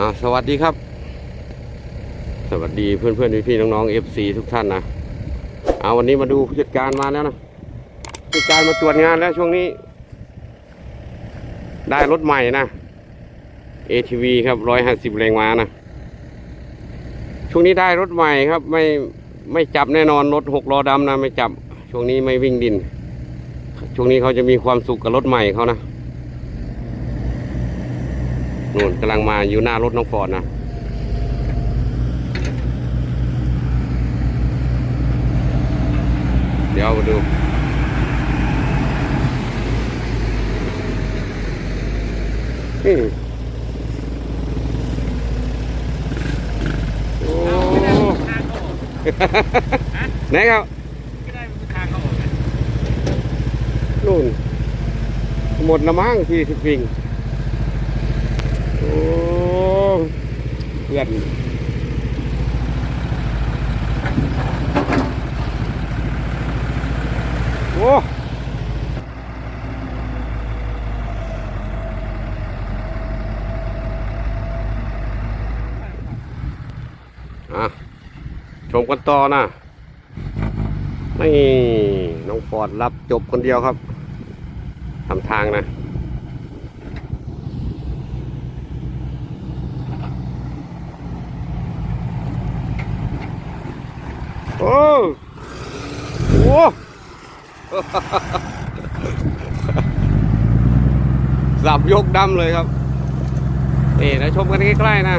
อ่าสวัสดีครับ สวัสดีเพื่อนเพื่อนพี่พี่ๆน้องๆเอฟซีทุกท่านนะเอาวันนี้มาดูผู้จัดการมาแล้วนะผู้จัดการมาตรวจงานแล้วช่วงนี้ ได้รถใหม่นะ ATV ครับร้อยห้าสิบแรงม้านะช่วงนี้ได้รถใหม่ครับ ไม่ไม่จับแน่นอนรถหกล้อดำนะ ไม่จับ ช่วงนี้ไม่วิ่งดิน ช่วงนี้เขาจะมีความสุขกับรถใหม่เขานะ นู่นกำลังมาอยู่หน้ารถน้องฟอร์ดนะเดี๋ยวมาดูอืมโอ้ไหนครับนู่นหมดละมั้งสี่สิบปิงโอ้ เพื่อนโอ้ชมกันต่อนะนี่น้องฟอร์ดรับจบคนเดียวครับทำทางนะ โอ้โหสับยกดำเลยครับนี่นะชมกันใกล้ๆนะ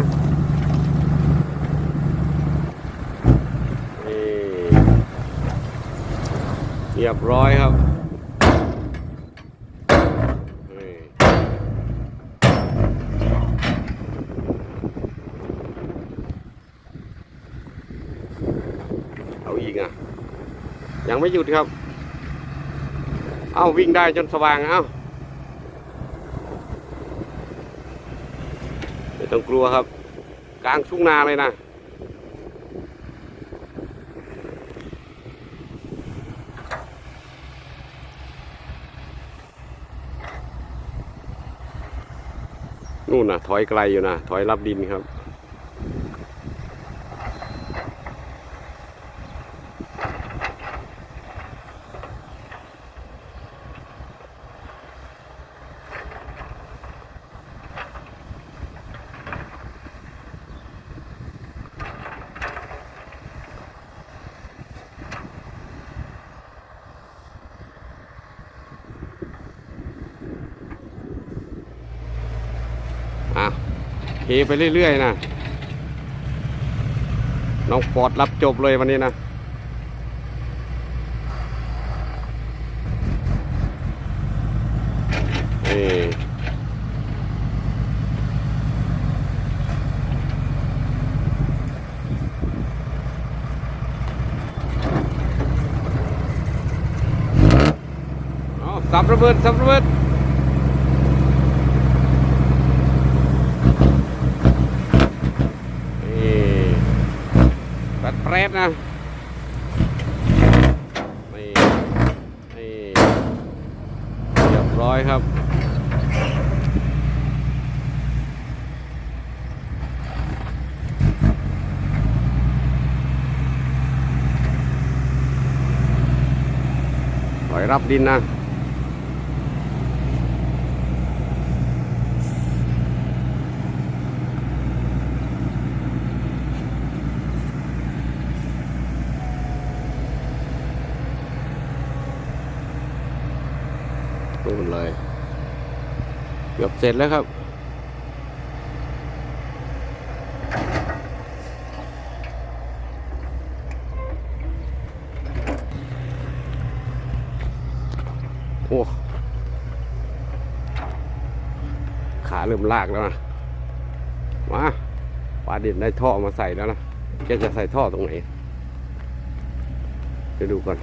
เรียบร้อยครับนี่เอีกอะ ยังไม่หยุดครับ เอ้าวิ่งได้จนสว่างเอ้าไม่ต้องกลัวครับ กลางทุ่งนาเลยนะนู่นนะถอยไกลอยู่นะถอยรับดินครับ อะ เทไปเรื่อยๆนะน้องฟอดรับจบเลยวันนี้นะนี่เอาสับระเบิดสับระเบิด นี่ ตรนะนี่นี่เรียบร้อยครับถอยรับดินนะ นู่นเลย เกือบเสร็จแล้วครับ โอ้ ขาเริ่มลากแล้วนะ มาปลาเด่นได้ท่อมาใส่แล้วนะแกจะใส่ท่อตรงไหนไปดูก่อน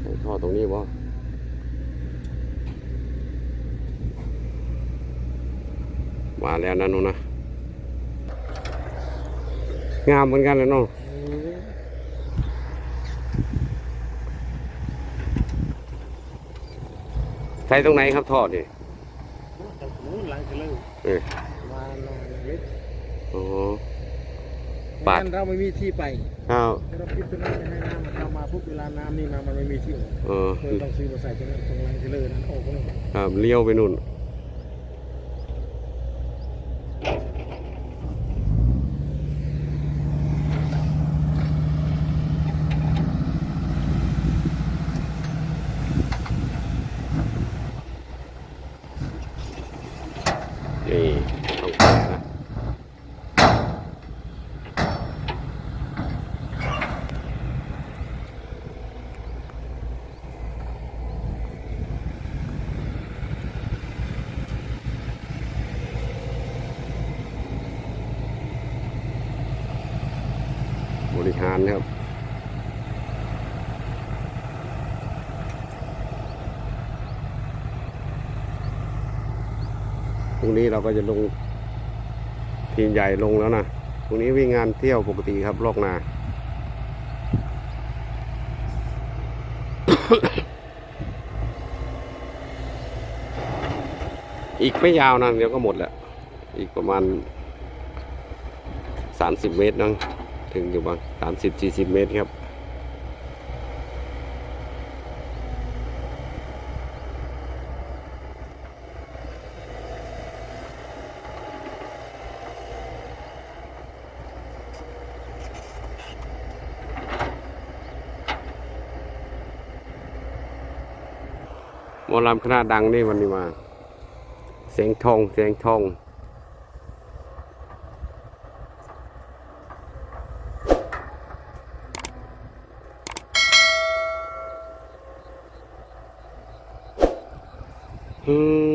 ใส่ท่อตรง นี้บ่มาแล้วนะหนูนะงามเหมือนกันเลยเนาะใช้ตรงไหนครับท่อนี่จากนู้นหลังจะเลิกเอ ปาปาดเราไม่มีที่ไปอ้าวเราคิดตรงนั้นจะให้น้ำมันเข้ามาปุ๊บเวลาน้ำนี่มามันไม่มีที่ออกเออเลยต้องซื้อมาใส่ตรงนั้นตรงหลังจะเลิกนั้นออกก็เลยครับเลี้ยวไปนู่นนี่ต้องแปะนะบ ริหารครับพรุ่งนี้เราก็จะลงทีมใหญ่ลงแล้วนะพรุ่งนี้วิ่งงานเที่ยวปกติครับลอกนาอีกไม่ยาวนะเดี๋ยวก็หมดแล้ว อีกประมาณสามสิบเมตรนั่ง ถึงอยู่บางสามสิบสี่สิบเมตรครับ หมอลำคณะดังนี่วันนี้มา เสียงทองเสียงทอง อืม